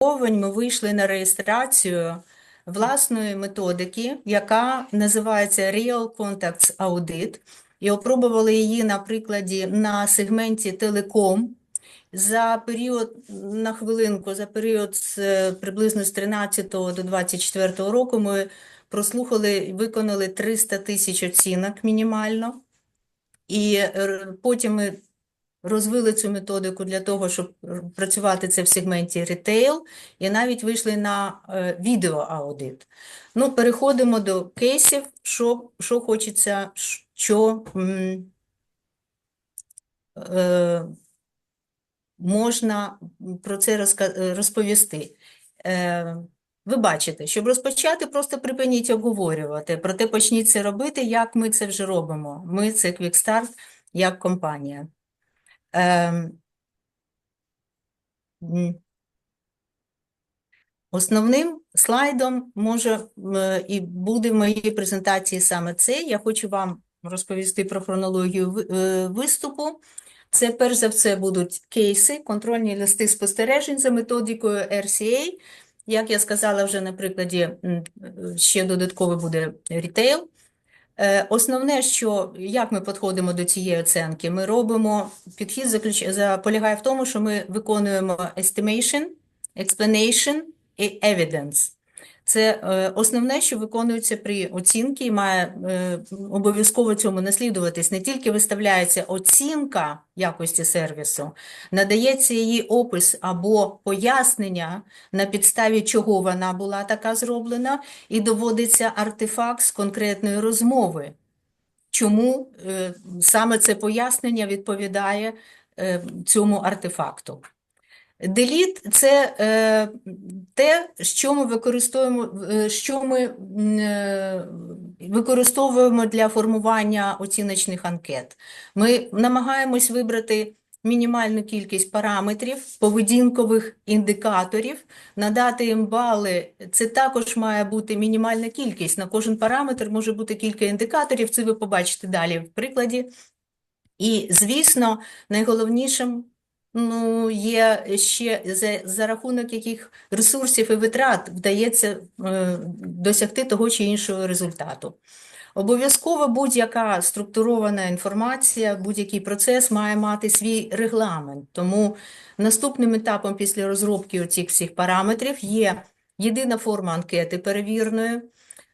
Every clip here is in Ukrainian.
випробувань ми вийшли на реєстрацію власної методики, яка називається Real Contacts Audit, і опробували її на прикладі на сегменті телеком. За період, на хвилинку, за період з, е, приблизно з 13 до 24 року ми прослухали, виконали 300 тисяч оцінок мінімально. І е, потім ми розвили цю методику для того, щоб працювати це в сегменті ритейл, і навіть вийшли на е, відеоаудит. Ну, переходимо до кейсів, що, що хочеться, що е, можна про це е, розповісти. Е, ви бачите, щоб розпочати, просто припиніть обговорювати, проте почніть це робити, як ми це вже робимо. Ми це Quickstart як компанія. Ем, Основним слайдом може і буде в моїй презентації саме це. Я хочу вам розповісти про хронологію е, виступу. Це перш за все будуть кейси, контрольні листи спостережень за методикою RCA. Як я сказала вже на прикладі, е, ще додатково буде рітейл. Е, Основне, що як ми підходимо до цієї оценки, ми робимо підхід заключ... за- полягає в тому, що ми виконуємо estimation, explanation і evidence. Це е, основне, що виконується при оцінці, і має е, обов'язково цьому наслідуватись. Не тільки виставляється оцінка якості сервісу, надається її опис або пояснення, на підставі чого вона була така зроблена, і доводиться артефакт з конкретної розмови. Чому е, саме це пояснення відповідає цьому артефакту? Деліт це е, те, що ми використовуємо, е, що ми е, використовуємо для формування оціночних анкет. Ми намагаємось вибрати мінімальну кількість параметрів, поведінкових індикаторів, надати їм бали. Це також має бути мінімальна кількість. На кожен параметр може бути кілька індикаторів. Це ви побачите далі в прикладі. І, звісно, найголовнішим ну, є ще за, за рахунок яких ресурсів і витрат вдається е, досягти того чи іншого результату. Обов'язково будь-яка структурована інформація, будь-який процес має мати свій регламент. Тому наступним етапом після розробки оцих всіх параметрів є єдина форма анкети перевірної,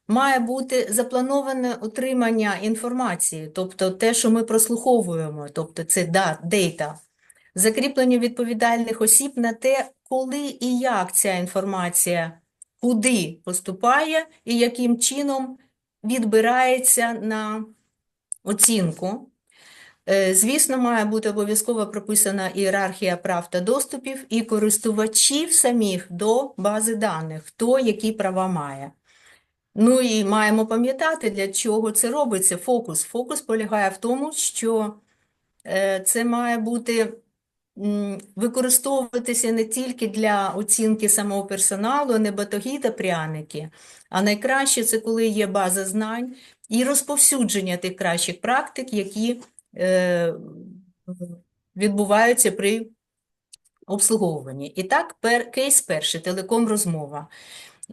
має бути заплановане отримання інформації, тобто те, що ми прослуховуємо, тобто це дейта, закріплення відповідальних осіб на те, коли і як ця інформація куди поступає і яким чином відбирається на оцінку. Е, Звісно, має бути обов'язково прописана ієрархія прав та доступів і користувачів самих до бази даних, хто які права має. Ну і маємо пам'ятати, для чого це робиться фокус. Фокус полягає в тому, що е, це має бути використовуватися не тільки для оцінки самого персоналу, не батоги та пряники, а найкраще це коли є база знань і розповсюдження тих кращих практик, які е, відбуваються при обслуговуванні. І так, пер, кейс перший, телеком-розмова.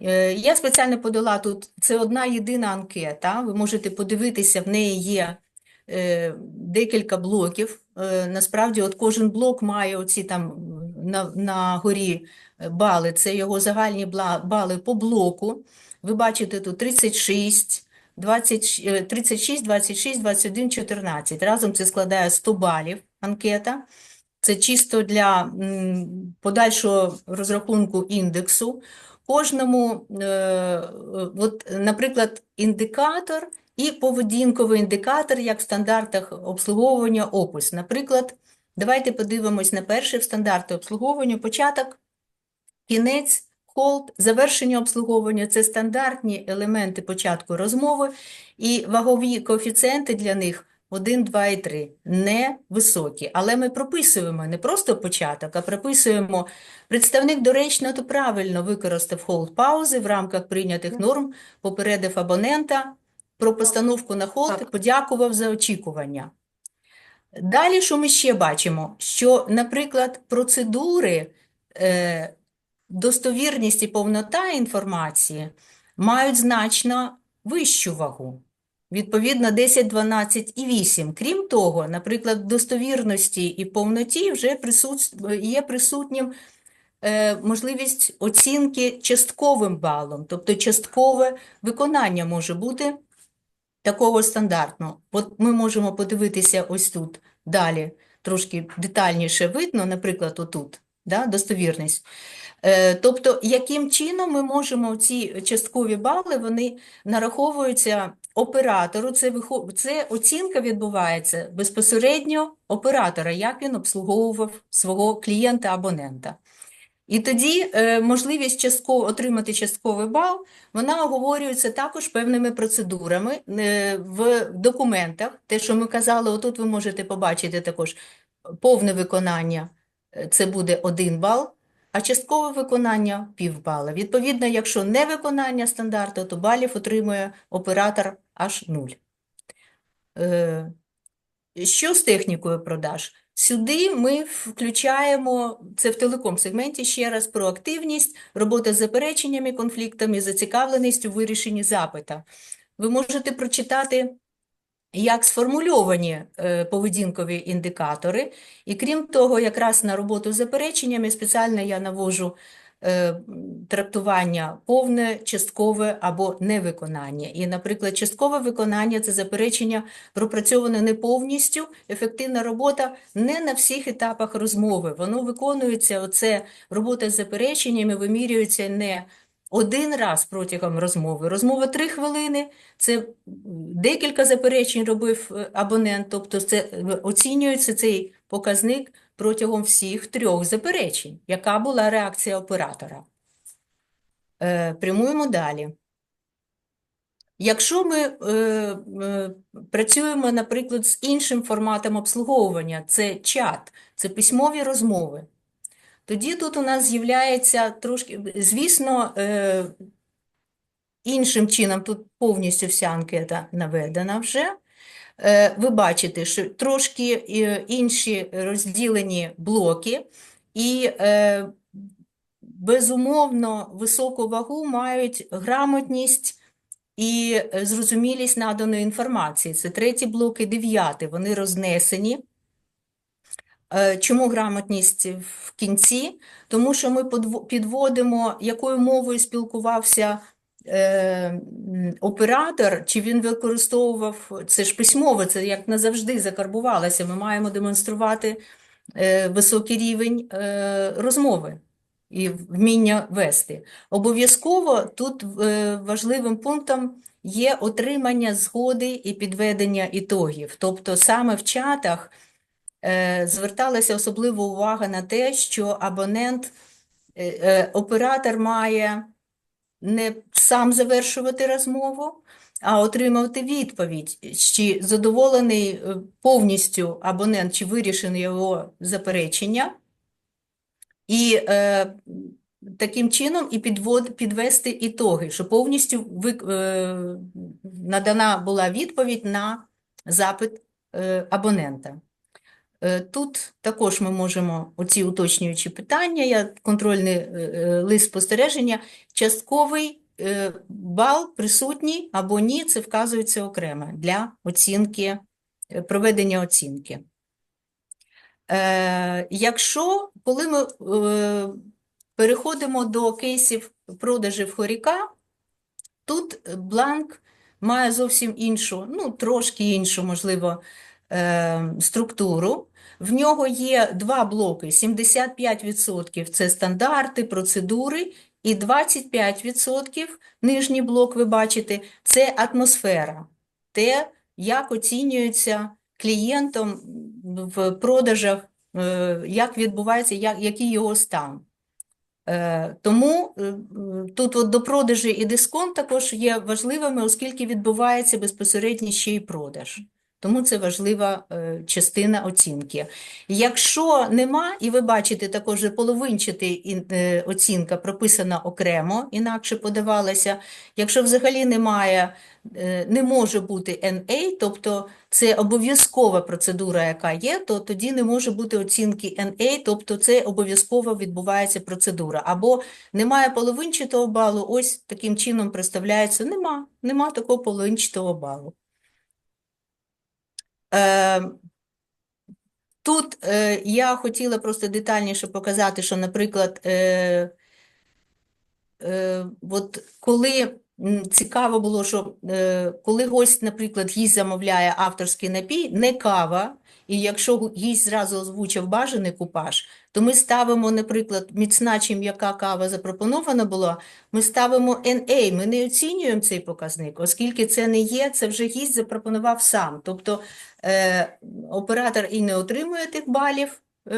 Е, Я спеціально подала тут, це одна єдина анкета, ви можете подивитися, в неї є декілька блоків. Е, Насправді, от кожен блок має оці там на, на горі е, бали, це його загальні бали по блоку. Ви бачите тут 36, 20, е, 36, 26, 21, 14. Разом це складає 100 балів анкета. Це чисто для подальшого розрахунку індексу. Кожному, е, е, от, наприклад, індикатор і поведінковий індикатор, як в стандартах обслуговування опис. Наприклад, давайте подивимось на перший стандарти обслуговування, початок, кінець, холд, завершення обслуговування – це стандартні елементи початку розмови, і вагові коефіцієнти для них 1, 2 і 3 не високі. Але ми прописуємо не просто початок, а прописуємо представник доречно та правильно використав холд паузи в рамках прийнятих норм, попередив абонента про постановку на холд подякував за очікування. Далі, що ми ще бачимо? Що, наприклад, процедури е, достовірність і повнота інформації мають значно вищу вагу. Відповідно, 10, 12 і 8. Крім того, наприклад, в достовірності і повноті вже присут... є присутнім е, можливість оцінки частковим балом, тобто часткове виконання може бути такого стандартного. От ми можемо подивитися ось тут далі, трошки детальніше видно, наприклад, отут, да, достовірність. Е, Тобто, яким чином ми можемо ці часткові бали, вони нараховуються оператору, це, вихо- це оцінка відбувається безпосередньо оператора, як він обслуговував свого клієнта-абонента. І тоді е, можливість частково отримати частковий бал, вона оговорюється також певними процедурами е, в документах. Те, що ми казали, отут ви можете побачити також повне виконання, е, це буде один бал, а часткове виконання – півбала. Відповідно, якщо не виконання стандарту, то балів отримує оператор аж нуль. Що з технікою продаж? Сюди ми включаємо, це в телеком-сегменті ще раз, проактивність, робота з запереченнями, конфліктами, зацікавленість у вирішенні запита. Ви можете прочитати, як сформульовані е, поведінкові індикатори, і крім того, якраз на роботу з запереченнями спеціально я навожу трактування повне, часткове або невиконання. І, наприклад, часткове виконання – це заперечення пропрацьоване не повністю, ефективна робота не на всіх етапах розмови. Воно виконується, оце робота з запереченнями вимірюється не один раз протягом розмови. Розмова три хвилини, це декілька заперечень робив е, абонент, тобто це е, оцінюється цей показник протягом всіх трьох заперечень. Яка була реакція оператора? Е, Прямуємо далі. Якщо ми е, е, працюємо, наприклад, з іншим форматом обслуговування, це чат, це письмові розмови, тоді тут у нас з'являється трошки, звісно, е, іншим чином, тут повністю вся анкета наведена вже. Е, Ви бачите, що трошки е, інші розділені блоки, і е, безумовно високу вагу мають грамотність і зрозумілість наданої інформації. Це третій блок і дев'ятий, вони рознесені. Чому грамотність в кінці? Тому що ми підводимо, якою мовою спілкувався оператор, чи він використовував, це ж письмово, це як назавжди закарбувалося, ми маємо демонструвати е, високий рівень е, розмови і вміння вести. Обов'язково тут е, важливим пунктом є отримання згоди і підведення ітогів. Тобто саме в чатах е, зверталася особлива увага на те, що абонент, е, е, оператор має не сам завершувати розмову, а отримати відповідь, чи задоволений е, повністю абонент, чи вирішено його заперечення. І е, таким чином і підвод, підвести ітоги, що повністю ви, е, надана була відповідь на запит е, абонента. Е, Тут також ми можемо оці уточнюючі питання, я контрольний е, е, лист спостереження, частковий бал присутній або ні, це вказується окремо для оцінки, проведення оцінки. Якщо, коли ми переходимо до кейсів продажів хоріка, тут бланк має зовсім іншу, ну, трошки іншу, можливо, структуру. В нього є два блоки: 75% це стандарти, процедури, і 25% нижній блок, ви бачите, це атмосфера. Те, як оцінюється клієнтом в продажах, е, як відбувається, як, який його стан. Е, Тому е, тут от до продажі і дисконт також є важливими, оскільки відбувається безпосередньо ще й продаж. Тому це важлива е, частина оцінки. Якщо нема, і ви бачите, також половинчатий е, оцінка прописана окремо, інакше подавалася. Якщо взагалі немає, е, не може бути NA, тобто це обов'язкова процедура, яка є, то тоді не може бути оцінки NA, тобто це обов'язково відбувається процедура. Або немає половинчатого балу, ось таким чином представляється, нема, нема такого половинчатого балу. Е, Тут е, я хотіла просто детальніше показати, що, наприклад, е, е, от коли цікаво було, що коли гость, наприклад, їсть замовляє авторський напій, не кава, і якщо гість зразу озвучив бажаний купаж, то ми ставимо, наприклад, міцна чи м'яка кава запропонована була, ми ставимо NA, ми не оцінюємо цей показник, оскільки це не є, це вже гість запропонував сам. Тобто е, оператор і не отримує тих балів, е,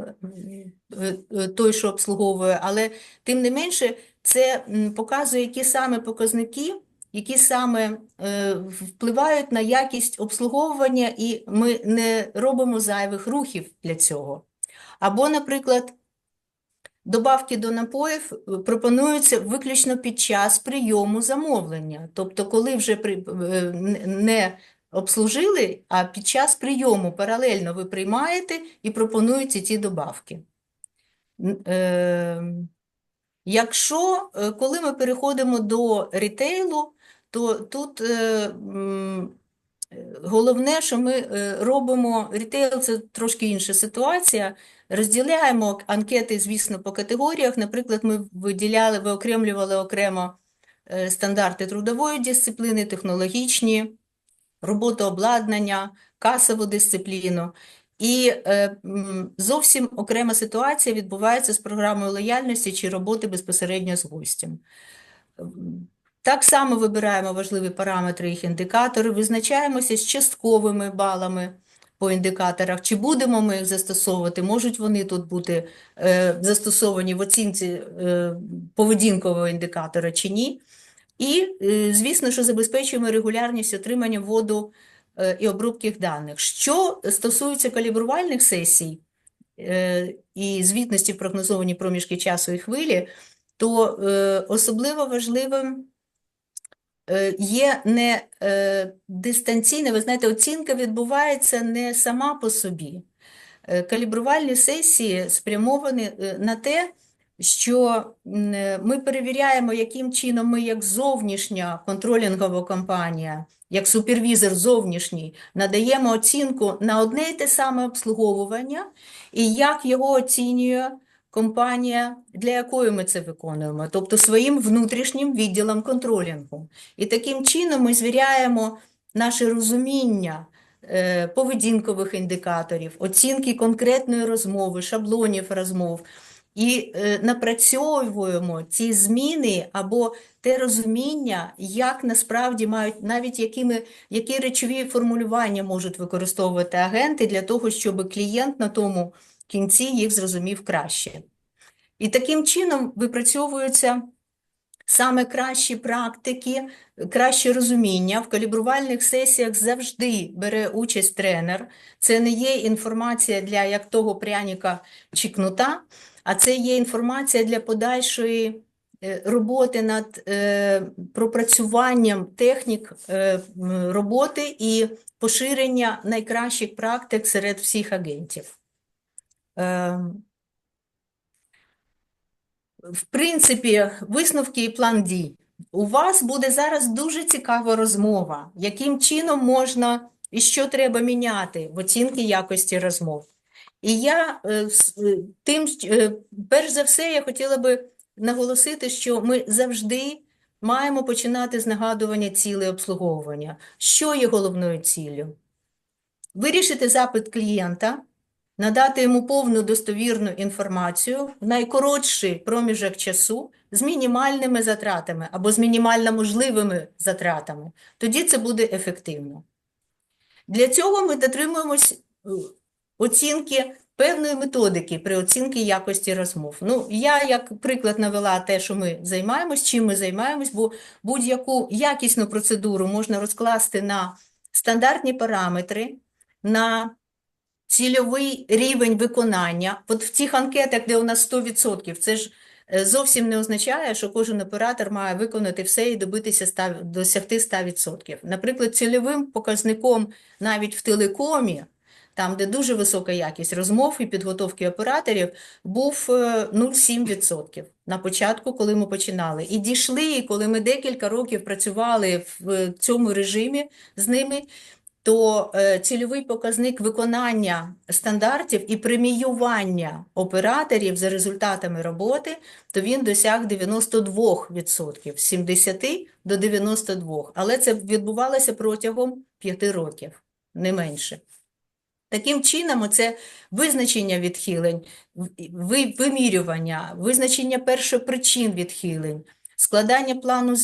е, е, той, що обслуговує, але тим не менше це показує, які саме показники, які саме е, впливають на якість обслуговування, і ми не робимо зайвих рухів для цього. Або, наприклад, Добавки до напоїв е, пропонуються виключно під час прийому замовлення. Тобто, коли вже е, не обслужили, а під час прийому паралельно ви приймаєте і пропонуєте ті добавки. Якщо, коли ми переходимо до рітейлу, то тут е, е, головне, що ми е, робимо, рітейл це трошки інша ситуація, розділяємо анкети, звісно, по категоріях. Наприклад, ми виділяли, виокремлювали окремо стандарти трудової дисципліни, технологічні, роботообладнання, касову дисципліну. І е, зовсім окрема ситуація відбувається з програмою лояльності чи роботи безпосередньо з гостем. Так само вибираємо важливі параметри, їх індикатори, визначаємося з частковими балами по індикаторах. Чи будемо ми їх застосовувати? Можуть вони тут бути е, застосовані в оцінці е, поведінкового індикатора чи ні? І, е, звісно, що забезпечуємо регулярність отримання вводу е, і обробки даних. Що стосується калібрувальних сесій е, і звітності прогнозовані проміжки часу і хвилі, то е, особливо важливим є не е, дистанційне, ви знаєте, оцінка відбувається не сама по собі. Е, Калібрувальні сесії спрямовані е, на те, що е, ми перевіряємо, яким чином ми, як зовнішня контролінгова компанія, як супервізор зовнішній, надаємо оцінку на одне і те саме обслуговування, і як його оцінює компанія, для якої ми це виконуємо, тобто своїм внутрішнім відділом контролінгу. І таким чином ми звіряємо наше розуміння е, поведінкових індикаторів, оцінки конкретної розмови, шаблонів розмов. І е, напрацьовуємо ці зміни або те розуміння, як насправді мають, навіть якими, які речові формулювання можуть використовувати агенти для того, щоб клієнт на тому кінці їх зрозумів краще. І таким чином випрацьовуються саме кращі практики, краще розуміння. В калібрувальних сесіях завжди бере участь тренер. Це не є інформація для як того пряника чи кнута, а це є інформація для подальшої е, роботи над е, пропрацюванням технік е, роботи і поширення найкращих практик серед всіх агентів. Ем, в принципі, висновки і план дій. У вас буде зараз дуже цікава розмова, яким чином можна і що треба міняти в оцінці якості розмов. І я е, е, тим, е, перш за все, я хотіла би наголосити, що ми завжди маємо починати з нагадування цілей обслуговування. Що є головною ціллю? Вирішити запит клієнта, надати йому повну достовірну інформацію в найкоротший проміжок часу з мінімальними затратами або з мінімально можливими затратами. Тоді це буде ефективно. Для цього ми дотримуємось е, оцінки певної методики при оцінці якості розмов. Ну, я як приклад навела те, що ми займаємось, чим ми займаємось, бо будь-яку якісну процедуру можна розкласти на стандартні параметри на цільовий рівень виконання. От в тих анкетах, де у нас 100%, це ж е, зовсім не означає, що кожен оператор має виконати все і добитися 100, досягти 100%. Наприклад, цільовим показником навіть в телекомі, там, де дуже висока якість розмов і підготовки операторів, був е, 0,7% на початку, коли ми починали. І дійшли, коли ми декілька років працювали в е, цьому режимі з ними, то е, цільовий показник виконання стандартів і преміювання операторів за результатами роботи, то він досяг 92%, з 70 до 92%. Але це відбувалося протягом 5 років, не менше. Таким чином, оце визначення відхилень, вимірювання, визначення першопричин відхилень, складання плану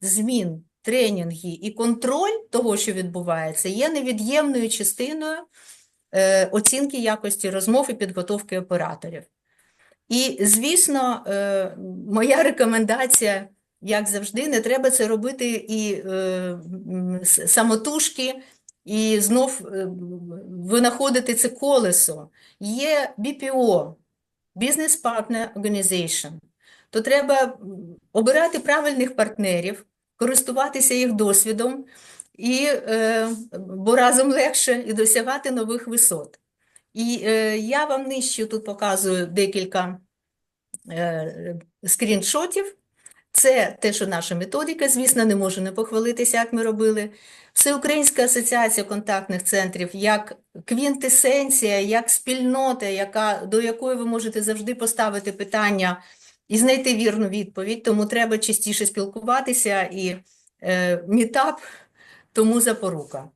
змін, тренінги і контроль того, що відбувається, є невід'ємною частиною е, оцінки якості розмов і підготовки операторів. І, звісно, е, моя рекомендація, як завжди, не треба це робити і е, самотужки, і знов винаходити це колесо. Є BPO, Business Partner Organization, то треба обирати правильних партнерів, користуватися їх досвідом, і, е, бо разом легше і досягати нових висот. І е, я вам нижче тут показую декілька е, скріншотів. Це те, що наша методика, звісно, не можу не похвалитися, як ми робили. Всеукраїнська асоціація контактних центрів як квінтесенція, як спільнота, яка, до якої ви можете завжди поставити питання і знайти вірну відповідь. Тому треба частіше спілкуватися і е, мітап, тому запорука.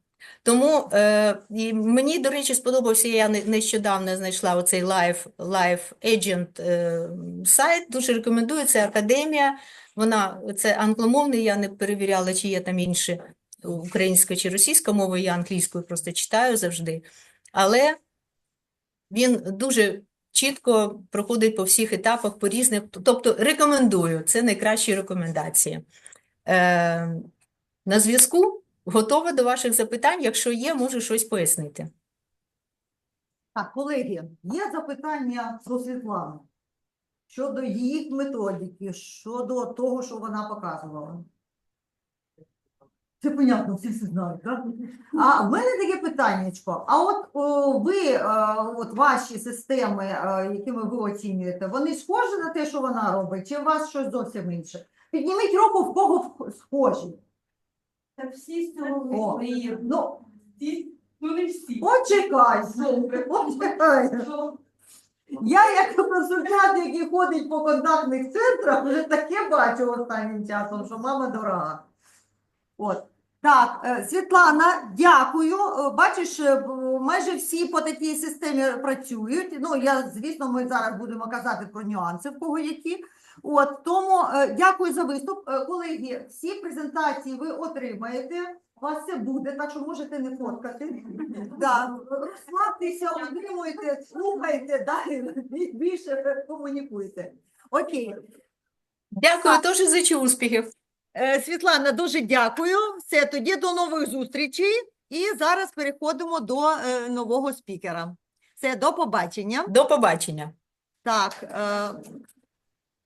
Тому е, і мені, до речі, сподобався, я нещодавно знайшла оцей Life, Life Agent е, сайт, дуже рекомендую, це академія, вона, це англомовний, я не перевіряла, чи є там інші українська чи російська мова, я англійською просто читаю завжди, але він дуже чітко проходить по всіх етапах, по різних, тобто рекомендую, це найкращі рекомендації. Е, на зв'язку, готова до ваших запитань, якщо є, можу щось пояснити. Так, колеги, є запитання про Світлану щодо її методики, щодо того, що вона показувала. Це понятно, всі це знають, так? А в мене таке питаннячко. А от о, ви, е, от ваші системи, е, якими ви оцінюєте, вони схожі на те, що вона робить, чи у вас щось зовсім інше? Підніміть руку, в кого схожі. Та всі з цього О. Ну, Всі, ну не всі. почекай, почекай. Я як консультант, який ходить по контактних центрах, вже таке бачу останнім часом, що мама дорога. От. Так, е, Світлана, дякую. Е, Бачиш, е, майже всі по такій системі працюють. Ну, я, звісно, ми зараз будемо казати про нюанси, в кого які. От, тому дякую за виступ. Колеги, всі презентації ви отримаєте. У вас це буде, так що можете не фоткати. Да, розслабтеся, отримуйте, слухайте, далі більше комунікуйте. Окей. Дякую, теж зичу успіхів. Е, Світлана, дуже дякую. Все, тоді до нових зустрічей. І зараз переходимо до е, нового спікера. Все, до побачення. До побачення. Так, е,